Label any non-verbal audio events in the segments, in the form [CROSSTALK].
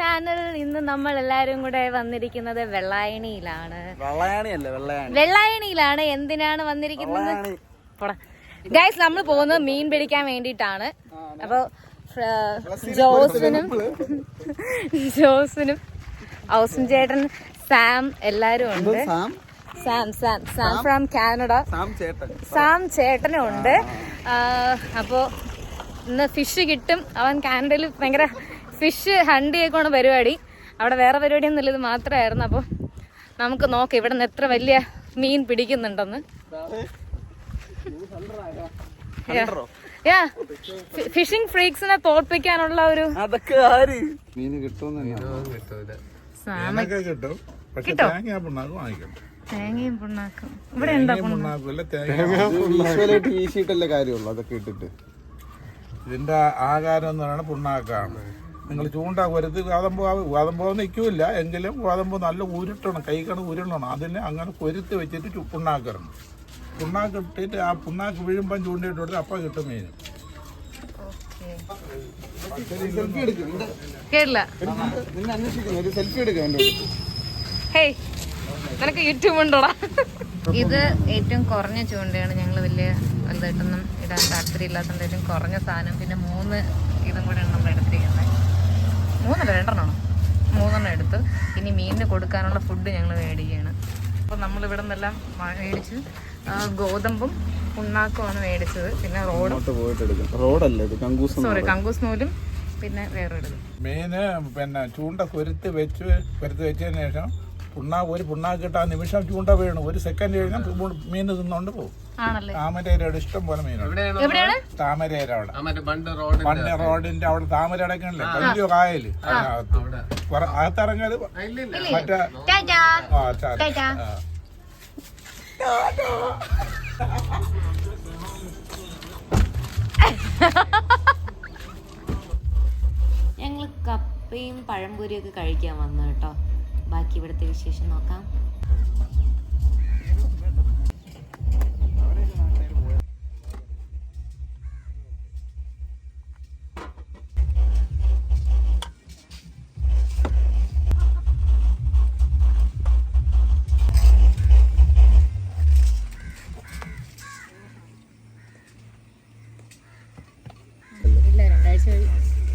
Channel ഇന്ന് നമ്മൾ എല്ലാരും കൂടെ വന്നിരിക്കുന്നത് വെള്ളായണിയിലാണ്. വെള്ളായണിയിലാണ്. എന്തിനാണ് വന്നിരിക്കുന്നത്? ഗൈസ് നമ്മൾ പോകുന്നത് മീൻ പിടിക്കാൻ വേണ്ടിയിട്ടാണ്. അപ്പൊ ജോസിനും [LAUGHS] ജോസിനും ഔസും ചേട്ടൻ സാം എല്ലാരും ഉണ്ട്. Sam? Sam Sam from Canada Sam ചേട്ടനും ഉണ്ട്. അപ്പോ ഇന്ന് ഫിഷ് കിട്ടും. അവൻ കാനഡയിൽ ഭയങ്കര ഫിഷ് ഹണ്ട് ചെയ്യേക്കാണ് പരിപാടി. അവിടെ വേറെ പരിപാടിയൊന്നുമില്ല ഇത് മാത്രമായിരുന്നു. അപ്പോൾ നമുക്ക് നോക്കാം ഇവിടെ നിന്ന് എത്ര വലിയ മീൻ പിടിക്കുന്നുണ്ടെന്ന്. ഫിഷിംഗ് ഫ്രീക്സിനെ തോൽപ്പിക്കാനുള്ള ഒരു അതൊക്കെ ആര്? സാമ കിട്ടും. തേങ്ങയും പുണ്ണാക്കും ഇവിടെ വീശിയിട്ടല്ലേ കാര്യമുള്ളൂ അതൊക്കെ ഇട്ടിട്ട്. ഇതിന്റെ ആകാരം എന്ന് പറയുന്നത് പുണ്ണാക്കാണ്. നിങ്ങൾ ചൂണ്ട വരുത് വാദം പോവാ വാദം ഗോതമ്പ് നിൽക്കില്ല. എങ്കിലും വാദം ഗോതമ്പ് നല്ല ഉരുട്ടണം. കൈക്കണ ഉരുളണം. അതിനെ അങ്ങനെ കൊരുത്ത് വെച്ചിട്ട് ചു- പുണ്ണാക്കണം പുണ്ണാക്ക് ഇട്ടിട്ട് ആ പുണ്ണാക്ക് വീഴുമ്പം ചൂണ്ടയിട്ട് കൊടുത്ത് അപ്പം കിട്ടും മീൻ. സെൽഫി എടുക്കും. കേട്ടില്ല. നിന്നെ അന്വേഷിക്കുന്നു സെൽഫി എടുക്കാം എന്റെ ഹേയ് നിനക്ക് യൂട്യൂബ് ഉണ്ടോടാ? ഇത് ഏറ്റവും കുറഞ്ഞ ചൂണ്ടയാണ്. ഞങ്ങൾ വലിയ വലുതായിട്ടൊന്നും ഇടാൻ താല്പര്യമില്ലാത്തതുകൊണ്ട് ഏറ്റവും കുറഞ്ഞ സാധനം. പിന്നെ മൂന്ന് ഇതും കൂടെയാണ് നമ്മൾ എടുത്തിരിക്കുന്നത് മൂന്നല്ല രണ്ടെണ്ണമാണോ. മൂന്നെണ്ണം എടുത്ത് ഇനി മീനിന് കൊടുക്കാനുള്ള ഫുഡ് ഞങ്ങൾ മേടിക്കുകയാണ്. അപ്പോൾ നമ്മളിവിടെ നിന്നെല്ലാം മേടിച്ച് ഗോതമ്പും ഉണ്ണാക്കുമാണ് മേടിച്ചത്. പിന്നെ റോഡ്. അങ്ങോട്ട് പോയിട്ട് എടുക്കാം. റോഡല്ലേ ഇത്? കങ്കൂസ് സോറി കങ്കൂസ് നൂലും പിന്നെ വേറെ എടുക്കും മീന് പിന്നെ ചൂണ്ട കൊരുത്ത് വെച്ച് കൊരുത്ത് വെച്ചതിന് ശേഷം പുണ്ണാ ഒരു പുണ്ണാ കിട്ടാൻ നിമിഷം ചൂണ്ട വീണു. ഒരു സെക്കൻഡ് കഴിഞ്ഞാൽ മീൻ തിന്നോണ്ട് പോകും ആണല്ലേ? താമരയുടെ ഇഷ്ടം പോലെ മീനുണ്ട് എവിടെയാണ് താമരയുടെ അവിടെ. പണ്ട് റോഡിന്റെ അവിടെ താമര അടക്കണല്ലേ? വലിയ കായൽ. അകത്തിറങ്ങിയത് മറ്റേ. [LAUGHS] ഞങ്ങൾ കപ്പയും പഴംപൊരിയൊക്കെ കഴിക്കാൻ വന്നു കേട്ടോ. ബാക്കി ഇവിടുത്തെ വിശേഷം നോക്കാം.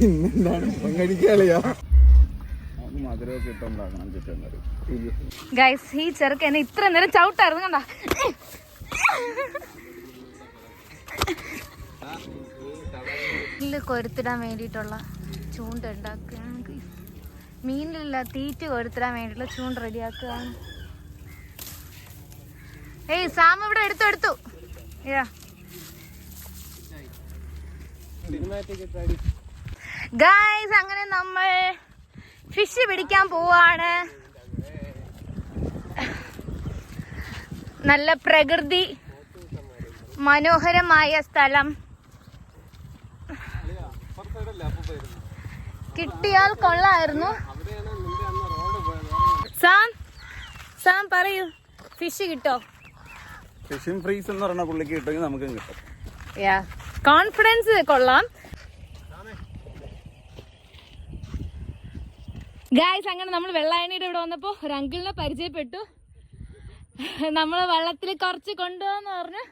പിന്നെന്താണ് ഇപ്പം ഗൈസ് ഈ ചെറുക്ക് എന്നെ ഇത്ര നേരം ചവിട്ടായിരുന്നു കണ്ട കൊരുത്തിടാൻ വേണ്ടിയിട്ടുള്ള ചൂണ്ട ഉണ്ടാക്കുകയാണ്. മീനിലില്ല തീറ്റ കൊരുത്തിടാൻ വേണ്ടിയിട്ടുള്ള ചൂണ്ട റെഡിയാക്കുകയാണ് ഏയ് സാം ഇവിടെ എടുത്തു എടുത്തു Yeah. ഗൈസ് അങ്ങനെ നമ്മൾ ഫിഷ് പിടിക്കാൻ പോവാണ്. നല്ല പ്രകൃതി മനോഹരമായ സ്ഥലം. കിട്ടിയാൽ കൊള്ളായിരുന്നു. സാം സാം പറയൂ ഫിഷ് കിട്ടോ? ഫിഷിംഗ് ഫ്രീസ് എന്ന് പറഞ്ഞ പുള്ളിക്ക് കിട്ടുമെങ്കിൽ നമുക്കും കിട്ടും. കോൺഫിഡൻസ് കൊള്ളാം. ഗായ്സ് അങ്ങനെ നമ്മൾ വെള്ളായണിയുടെ ഇവിടെ വന്നപ്പോൾ ഒരു അങ്കിളിനെ പരിചയപ്പെട്ടു. നമ്മൾ വെള്ളത്തിൽ കുറച്ച് കൊണ്ടുപോന്ന് പറഞ്ഞു.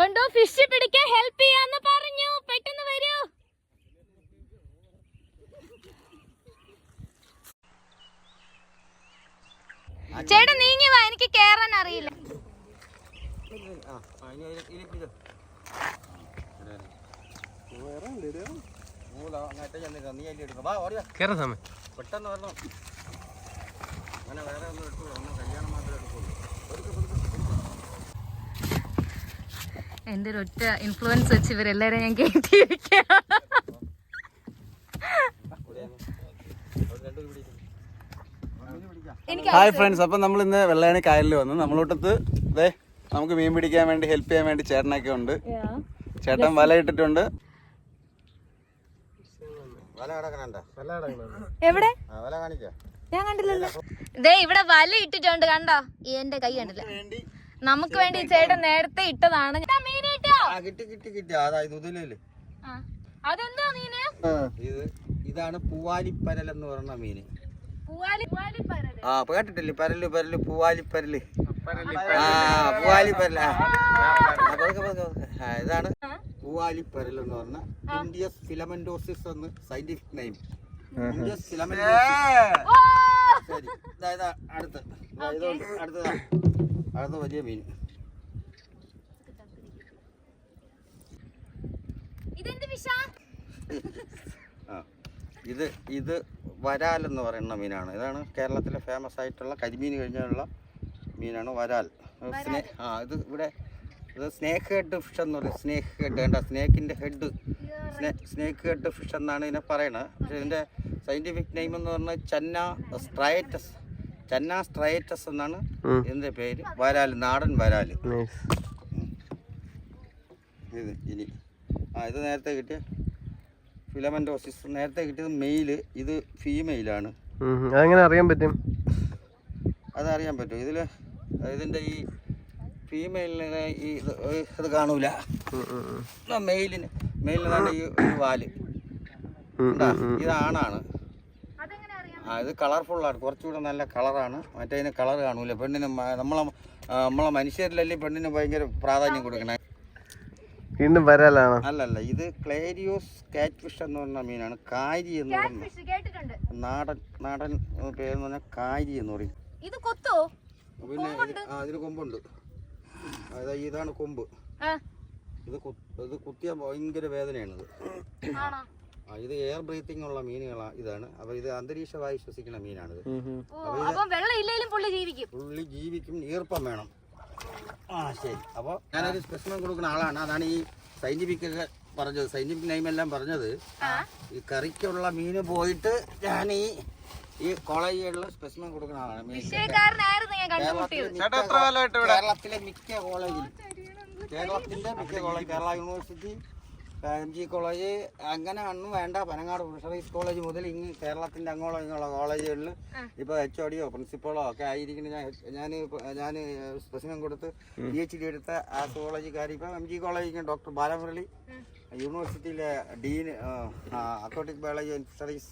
കൊണ്ടുപോ ഫിഷ് പിടിക്കാൻ ഹെൽപ്പ് ചെയ്യാന്ന് പറഞ്ഞു. പെട്ടെന്ന് വരൂ. ചേട്ടൻ നീങ്ങി വാ. എനിക്ക് കേറാൻ അറിയില്ല. എന്റെ ഒരു ഒറ്റ ഇൻഫ്ലുവൻസ് വെച്ച് ഇവരെല്ലാരും ഞാൻ കേട്ടിരിക്കുകയാണ് എനിക്ക് ഹായ് ഫ്രണ്ട്സ് അപ്പം നമ്മൾ ഇന്ന് വെള്ളയാണി കായലിൽ വന്നു. നമ്മളോട്ടത്ത് ഇതേ നമുക്ക് മീൻ പിടിക്കാൻ വേണ്ടി ഹെൽപ്പ് ചെയ്യാൻ വേണ്ടി ചേട്ടനൊക്കെ ഉണ്ട്. ചേട്ടൻ വല ഇട്ടിട്ടുണ്ട്. എവിടെ? ഞാൻ കണ്ടില്ലല്ലോ ദേ ഇവിടെ വല ഇട്ടിട്ടുണ്ട് കണ്ടോ? എന്റെ കൈ കണ്ടില്ല. നമുക്ക് വേണ്ടി ചേട്ടൻ നേരത്തെ ഇട്ടതാണ്. മീൻ കിട്ടിയോ കിട്ടി കിട്ടി കിട്ടി. അതായത് ഇതിലല്ലേ. ആ. അതെന്താ മീന്? ഇത് ഇതാണ് പൂവാലിപ്പരൽ എന്ന് പറയുന്ന മീന്. പൂവാലി ആ കേട്ടിട്ടില്ലേ? പരൽ പരൽ പൂവാലിപ്പരൽ. ആ ആ. ആ, ഇതാണ് പൂവാലിപ്പരൽ എന്ന് പറഞ്ഞ ഇന്ത്യസ് ഫിലമെന്റോസിസ് എന്ന് സയന്റിഫിക് നെയിം ഇന്ത്യസ് ഫിലമെന്റോസിസ് ശരി. ഇതാ ഇതാ അടുത്ത്. ഇതാ, അടുത്തതാ. അടുത്ത വലിയ മീൻ. ഇത് ഇത് വരാൽ എന്ന് പറയുന്ന മീനാണ്. ഇതാണ് കേരളത്തിലെ ഫേമസ് ആയിട്ടുള്ള കരിമീൻ കഴിഞ്ഞുള്ള മീനാണ് വരാൽ. സ്നേ ആ ഇത് ഇവിടെ ഇത് സ്നേക്ക് ഹെഡ് ഫിഷ് എന്ന് പറയും. സ്നേക്ക് ഹെഡ് വേണ്ട സ്നേക്കിന്റെ ഹെഡ് സ്നേക്ക് ഹെഡ് ഫിഷ് എന്നാണ് ഇതിനെ പറയുന്നത് പക്ഷേ ഇതിന്റെ സയന്റിഫിക് നെയിം എന്ന് പറഞ്ഞാൽ ചന്ന സ്ട്രൈറ്റസ് ചന്ന സ്ട്രൈറ്റസ് എന്നാണ് ഇതിന്റെ പേര്. വരാൽ നാടൻ വരാൽ. ഇത് ഇനി. ആ ഇത് നേരത്തെ കിട്ടിയ ഫിലമെന്റോസിസ് നേരത്തെ കിട്ടിയത് മെയിൽ ഇത് ഫീമെയിലാണ് അതെങ്ങനെ അറിയാൻ പറ്റും? അതറിയാൻ പറ്റും. ഇതിൽ ഇതിന്റെ ഈ ഫീമെയിലിന് ഈ ഇത് ഇത് കാണൂല. മെയിലിന് മെയിലിനാണ് ഈ ഒരു വാൽ? ഇത് ആണാണ്. ആ ഇത് കളർഫുള്ളാണ് കുറച്ചുകൂടെ നല്ല കളറാണ് മറ്റേതിന് കളർ കാണൂല. പെണ്ണിന് നമ്മളെ നമ്മളെ മനുഷ്യരിലല്ലേ പെണ്ണിന് ഭയങ്കര പ്രാധാന്യം കൊടുക്കണേ? വീണ്ടും വരാലാണോ? അല്ലല്ല ഇത് ക്ലേരിയോസ് കാറ്റ് ഫിഷ് എന്ന് പറഞ്ഞ മീനാണ്. കാരി എന്ന് പറഞ്ഞ കേട്ടിട്ടുണ്ട്. നാടൻ നാടൻ എന്ന് പറഞ്ഞാൽ കാരി എന്ന് പറയും. ഇത് കൊത്തോ? പിന്നെ അതിന് കൊമ്പുണ്ട്. അതാ ഇതാണ് കൊമ്പ്. ഇത് ഇത് കുത്തിയ ഭയങ്കര വേദനയാണിത്. ആണോ? ഇത് എയർ ബ്രീത്തിങ് ഉള്ള മീനുകളാണ് ഇതാണ്. അപ്പൊ ഇത് അന്തരീക്ഷവായു ശ്വസിക്കുന്ന മീനാണിത്. പുള്ളി ജീവിക്കും. ഈർപ്പം വേണം. ആ ശരി. അപ്പോൾ ഞാനൊരു സ്പെഷ്യൽ കൊടുക്കുന്ന ആളാണ്. അതാണ് ഈ സയന്റിഫിക് ഒക്കെ പറഞ്ഞത്. സയന്റിഫിക് നെയിം എല്ലാം പറഞ്ഞത്. ഈ കറിക്കുള്ള മീന് പോയിട്ട് ഞാൻ ഈ ഈ കോളേജുകളിൽ സ്പെസിമൻ കൊടുക്കുന്ന ആളാണ് കേരളത്തിലെ കേരളത്തിലെ മിക്ക കോളേജിൽ കേരളത്തിന്റെ മിക്ക college Kerala university M G college അങ്ങനെ ഒന്നും വേണ്ട പനങ്ങാട് ഫിഷറീസ് കോളേജ് മുതൽ ഇങ്ങ് കേരളത്തിന്റെ അങ്ങോളം ഇങ്ങോളം കോളേജുകളിൽ ഇപ്പൊ എച്ച് ഒ ഡിയോ പ്രിൻസിപ്പളോ ഒക്കെ ആയിരിക്കുന്ന ഞാൻ ഞാൻ ഞാൻ സ്പെസിമൻ കൊടുത്ത് പി എച്ച് ഡി എടുത്ത ആ കോളേജുകാർ ഇപ്പൊ M G college doctor Balamurali. യൂണിവേഴ്സിറ്റിയിലെ dean aquatic biology and fisheries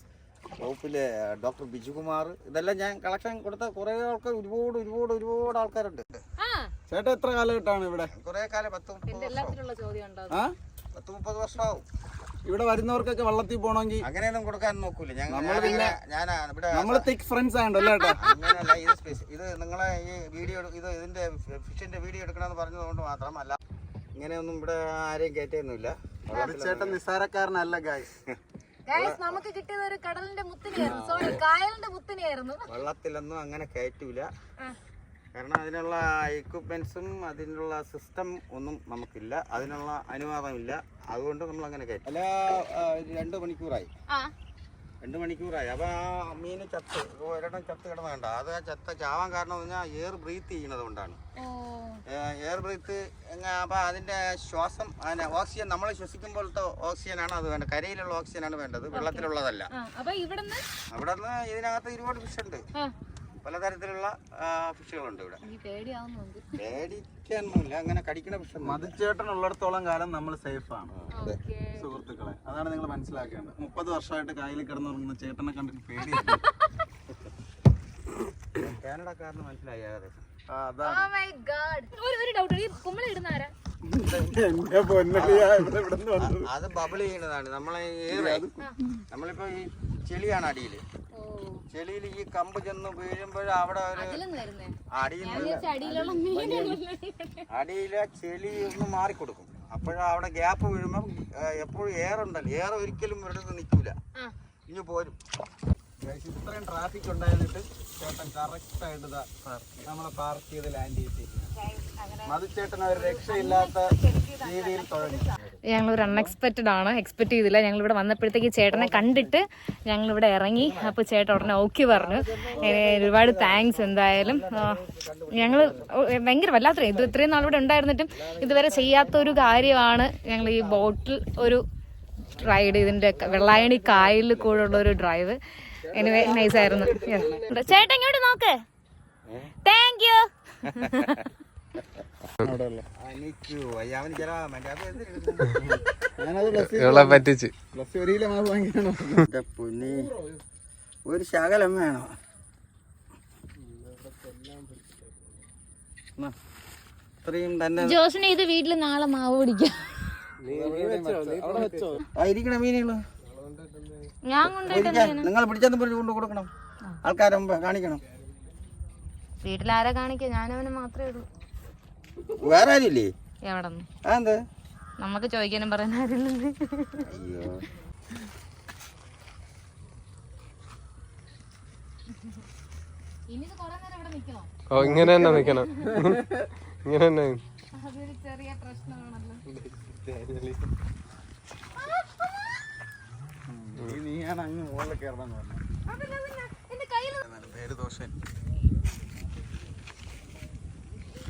വകുപ്പിലെ ഡോക്ടർ ബിജുകുമാർ. ഇതെല്ലാം ഞാൻ കളക്ഷൻ കൊടുത്ത കുറെ ആൾക്കാർ ഒരുപാട് ഒരുപാട് ഒരുപാട് ആൾക്കാരുണ്ട്. ആ. ചേട്ടാ എത്ര കാലഘട്ടമാണ് ഇവിടെ? കുറെ കാലം പത്ത് പത്ത് മുപ്പത് വർഷമാവും. ഇവിടെ വരുന്നവർക്കൊക്കെ വള്ളത്തിൽ പോകണമെങ്കിൽ അങ്ങനെയൊന്നും കൊടുക്കാൻ നോക്കൂല. ഞാൻ ഇവിടെ നമ്മൾ തിക് ഫ്രണ്ട്സ് ആണല്ലോ അങ്ങനെയല്ല ഇത് ഇത് നിങ്ങളെ ഈ വീഡിയോ ഇത് ഇതിന്റെ ഫിഷിന്റെ വീഡിയോ എടുക്കണമെന്ന് പറഞ്ഞതുകൊണ്ട് മാത്രം അല്ല ഇങ്ങനെയൊന്നും ഇവിടെ ആരെയും കയറ്റൊന്നുമില്ല ചേട്ടൻ നിസ്സാരക്കാരനല്ല ഗായ്സ് ഗൈസ് [LAUGHS] നമുക്ക് കിട്ടിയത് ഒരു കടലിന്റെ മുത്തിനെയായിരുന്നു. സോറി കായലിന്റെ മുത്തിനെയായിരുന്നു. വെള്ളത്തിലൊന്നും അങ്ങനെ കയറ്റൂല. കാരണം അതിനുള്ള എക്യുപ്മെന്റ്സും അതിനുള്ള സിസ്റ്റം ഒന്നും നമുക്കില്ല. അതിനുള്ള അനുവാദമില്ല. അതുകൊണ്ട് നമ്മൾ അങ്ങനെ കയറ്റി. അല്ല രണ്ടു മണിക്കൂറായി. ആ. രണ്ട് മണിക്കൂറായി. അപ്പോൾ ആ മീന് ചത്ത് ഒരെണ്ണം ചത്ത് കിടന്നുണ്ട് അത് ആ ചത്ത ചാവാൻ കാരണം എന്ന് പറഞ്ഞാൽ എയർ ബ്രീത്ത് ചെയ്യുന്നത് കൊണ്ടാണ്. എയർ ബ്രീത്ത് അപ്പോൾ അതിന്റെ ശ്വാസം അതിന് ഓക്സിജൻ നമ്മൾ ശ്വസിക്കുമ്പോഴത്തെ ഓക്സിജനാണ് അത് വേണ്ടത്. കരയിലുള്ള ഓക്സിജനാണ് വേണ്ടത്. വെള്ളത്തിലുള്ളതല്ല. ഇവിടെ നിന്ന് ഇതിനകത്ത് ഒരുപാട് ഫിഷ് ഉണ്ട്. പലതരത്തിലുള്ള ഫിഷുകളുണ്ട് ഇവിടെ. എനിക്ക് പേടിക്കാനൊന്നുമില്ല അങ്ങനെ കടിക്കണ ഫിഷ് മതിച്ചേട്ടൻ ഉള്ളിടത്തോളം കാലം നമ്മൾ സേഫ് ആണ്. സുഹൃത്തുക്കളെ അതാണ് നിങ്ങൾ മനസ്സിലാക്കേണ്ടത്. മുപ്പത് വർഷമായിട്ട് കായലിൽ കിടന്നുറങ്ങുന്ന ചേട്ടനെ കണ്ടിട്ട് പേടി കാനഡക്കാരന് മനസ്സിലായി ഏകദേശം ആ, ഓ മൈ ഗാഡ് ഒരു ഒരു ഡൗട്ട് ഈ കുമ്മള ഇടുന്ന ആരാ? എന്റെ പൊന്നലിയാ ഇവിടെ ഇവിടെ വന്നത്. അത് ബബിൾ ചെയ്യുന്നതാണ്. നമ്മളെ നമ്മളിപ്പോ ഈ ചെളിയാണ് അടിയിൽ ഓ ചെളിയിൽ ഈ കമ്പ് ചെന്ന് വീഴുമ്പോൾ അവിടെ ഒരു അടിയിൽ അടിയിലെ ചെളി ഒന്ന് മാറിക്കൊടുക്കും. അപ്പോഴാ അവിടെ ഗ്യാപ്പ് വീഴുമ്പം എപ്പോഴും ഏറുണ്ടല്ലോ ഏറെ ഒരിക്കലും ഇവരുടെ നിൽക്കൂല. ഇനി പോരും. ഇത്രയും ട്രാഫിക് ഉണ്ടായിരുന്നിട്ട് ചേട്ടൻ കറക്റ്റ് ആയിട്ട് നമ്മളെ പാർക്ക് ചെയ്ത് ലാൻഡ് ചെയ്തിരിക്കുന്നത് മതിച്ചേട്ടൻ ഒരു രക്ഷയില്ലാത്ത രീതിയിൽ തുഴഞ്ഞു ഞങ്ങൾ ഒരു അൺഎക്സ്പെക്റ്റഡ് ആണ്. എക്സ്പെക്ട് ചെയ്തില്ല. ഞങ്ങൾ ഇവിടെ വന്നപ്പോഴത്തേക്ക് ചേട്ടനെ കണ്ടിട്ട് ഞങ്ങൾ ഇവിടെ ഇറങ്ങി. അപ്പോൾ ചേട്ടൻ ഉടനെ ഓക്കെ പറഞ്ഞു. ഒരുപാട് താങ്ക്സ് എന്തായാലും. ഞങ്ങൾ ഭയങ്കര വല്ലാത്ത ഇത്. ഇത്രയും നാൾ ഇവിടെ ഉണ്ടായിരുന്നിട്ടും ഇതുവരെ ചെയ്യാത്ത ഒരു കാര്യമാണ് ഞങ്ങൾ ഈ ബോട്ടിൽ ഒരു റൈഡ് ഇതിന്റെ വെള്ളായണി കായലിൽ കൂടെ ഉള്ള ഒരു ഡ്രൈവ് എനിവേ നൈസ് ആയിരുന്നു. ചേട്ടൻ ഇങ്ങോട്ട് നോക്ക്. താങ്ക് യു [LAUGHS] പറ്റിച്ച്. ഒരു മാവ് വാങ്ങിക്കണോ എന്റെ പൊന്നി ഒരു ശകലം വേണോ. ഇത്രയും തന്നെ ജോസിന് ഇത് വീട്ടിൽ നാളെ മാവ് പിടിക്കാം. അവിടെ വെച്ചോ ആ ഇരിക്കണ മീനുകൾ. നിങ്ങൾ പിടിച്ചെന്ന് പറഞ്ഞു കൊണ്ടുകൊടുക്കണം ആൾക്കാരെ കാണിക്കണം. വീട്ടിലാരെ കാണിക്കാം? ഞാനവന് മാത്രമേ ഉള്ളൂ. വേറെ ആരുമില്ലേ എവിടെ അതെന്ത്? നമുക്ക് ചോദിക്കാനും പറയാൻ ആരില്ലല്ലേ അയ്യോ. ഇങ്ങനെ തന്നെ നിക്കണം. ഇങ്ങനെ തന്നെ. ചെറിയ പ്രശ്നമാണല്ലോ. നീയാണ് അങ്ങ് മുകളിൽ കയറണം പറഞ്ഞു കയ്യിൽ പേര് ദോഷൻ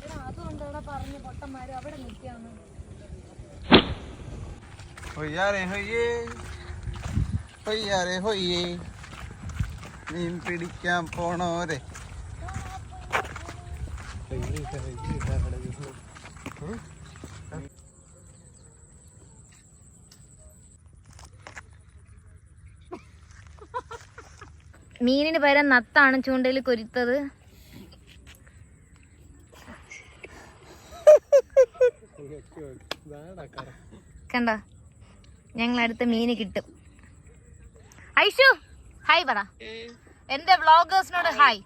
അതുകൊണ്ടാണ് പറഞ്ഞ പൊട്ടന്മാര് അവിടെ നിൽക്കാന്ന് ഹൊയ്യാറേ ഹൊയ്യേ. ഹൊയ്യാറേ ഹൊയ്യേ. മീൻ പിടിക്കാൻ പോണോരെ. മീനിന് പകരം നത്താണ് ചൂണ്ടയിൽ കൊരുത്തത്. കണ്ട. ഞങ്ങൾ അടുത്ത മീന് കിട്ടും. ഐഷു ഹായ് പറ. എന്റെ വ്ളോഗേഴ്സിനോട് ഹായ്.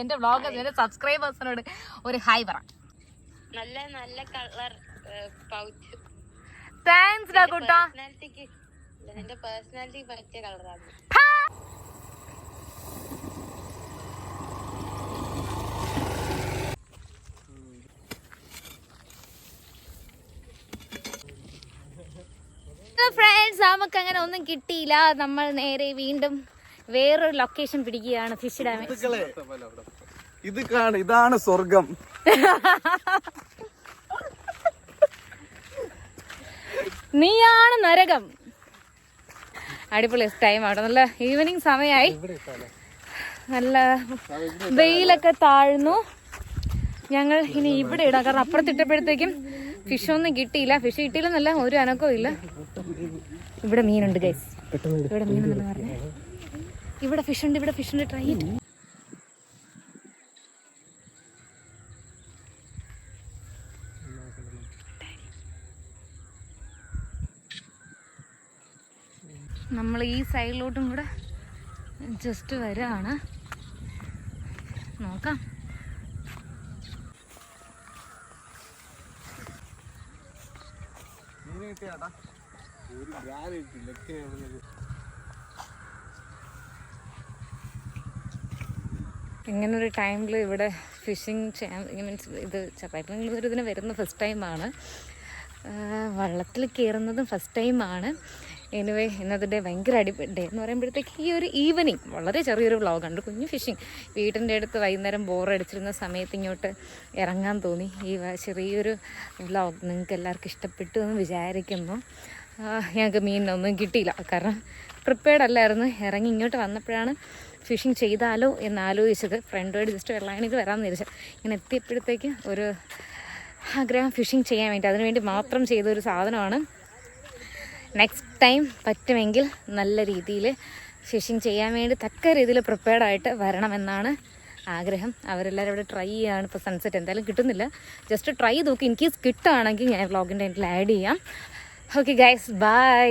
എന്റെ വ്ളോഗേഴ്സ് എന്റെ സബ്സ്ക്രൈബേഴ്സിനോട് ഒരു ഹായ് പറ. നല്ല നല്ല കളർ പൗച്ച്. താങ്ക്സ് ഡാ കുട്ടാ. നിന്റെ പേഴ്സണാലിറ്റിക്ക് പറ്റിയ കളറാണ് ഫ്രണ്ട്സ് നമുക്ക് അങ്ങനെ ഒന്നും കിട്ടിയില്ല. നമ്മൾ നേരെ വീണ്ടും വേറൊരു ലൊക്കേഷൻ പിടിക്കുകയാണ് ഫിഷ് ഡാമേജ് ഇത് കാണും ഇതാണ് സ്വർഗം. [LAUGHS] നീയാണ് നരകം. അടിപൊളി ടൈം അവിടെ നല്ല ഈവനിങ് സമയമായി നല്ല വെയിലൊക്കെ താഴ്ന്നു. ഞങ്ങൾ ഇനി ഇവിടെ ഇടാം. കാരണം അപ്പുറത്തിട്ടപ്പോഴത്തേക്കും ഫിഷ് ഒന്നും കിട്ടിയില്ല. ഫിഷ് കിട്ടിയില്ലെന്നല്ല ഒരു അനക്കവും ഇല്ല. ഇവിടെ മീനുണ്ട് ഗൈസ് ഇവിടെ മീനുണ്ടെന്ന് പറഞ്ഞേ. ഇവിടെ ഫിഷ് ഉണ്ട് ഇവിടെ ഫിഷ് ഉണ്ട്. ട്രൈ ചെയ്തു നമ്മൾ ഈ സൈഡിലോട്ടും കൂടെ ജസ്റ്റ് വരാണ്. നോക്കാം. ഇങ്ങനെ ഒരു ടൈമിൽ ഇവിടെ ഫിഷിങ് ചെയ്യാൻ മീൻസ് ഇത് ചപ്പാത്തിൽ ഒരു ഇതിന് വരുന്ന ഫസ്റ്റ് ടൈമാണ് വള്ളത്തിൽ കയറുന്നതും ഫസ്റ്റ് ടൈമാണ് എനിവേ ഇന്നത്തെ ഡേ ഭയങ്കര അടി ഡേ എന്ന് പറയുമ്പോഴത്തേക്ക് ഈ ഒരു ഈവനിങ് വളരെ ചെറിയൊരു വ്ളോഗുണ്ട് കുഞ്ഞു ഫിഷിങ് വീട്ടിന്റെ അടുത്ത് വൈകുന്നേരം ബോറടിച്ചിരുന്ന സമയത്ത് ഇങ്ങോട്ട് ഇറങ്ങാൻ തോന്നി. ഈ ചെറിയൊരു വ്ളോഗ് നിങ്ങൾക്ക് എല്ലാവർക്കും ഇഷ്ടപ്പെട്ടു എന്ന് വിചാരിക്കുന്നു. ഞങ്ങൾക്ക് മീനൊന്നും കിട്ടിയില്ല. കാരണം പ്രിപ്പയർഡ് അല്ലായിരുന്നു. ഇറങ്ങി ഇങ്ങോട്ട് വന്നപ്പോഴാണ് ഫിഷിങ് ചെയ്താലോ എന്ന് ആലോചിച്ചത്. ഫ്രണ്ടുമായിട്ട് ജസ്റ്റ് വെള്ളായണിക്ക് വരാമെന്ന് വിചാരിച്ചു. ഇങ്ങനെ എത്തിയപ്പോഴത്തേക്ക് ഒരു ആഗ്രഹം ഫിഷിങ് ചെയ്യാൻ വേണ്ടി. അതിനുവേണ്ടി മാത്രം ചെയ്തൊരു സാധനമാണ്. നെക്സ്റ്റ് ടൈം പറ്റുമെങ്കിൽ നല്ല രീതിയിൽ ഫിഷിങ് ചെയ്യാൻ വേണ്ടി തക്ക രീതിയിൽ പ്രിപ്പയർഡ് ആയിട്ട് വരണമെന്നാണ് ആഗ്രഹം. അവരെല്ലാവരും ഇവിടെ ട്രൈ ചെയ്യാണ്. ഇപ്പോൾ സൺസെറ്റ് എന്തായാലും കിട്ടുന്നില്ല. ജസ്റ്റ് ട്രൈ നോക്കി. ഇൻ കേസ് കിട്ടുകയാണെങ്കിൽ ഞാൻ വ്ളോഗിന്റെ ആഡ് ചെയ്യാം. Okay guys bye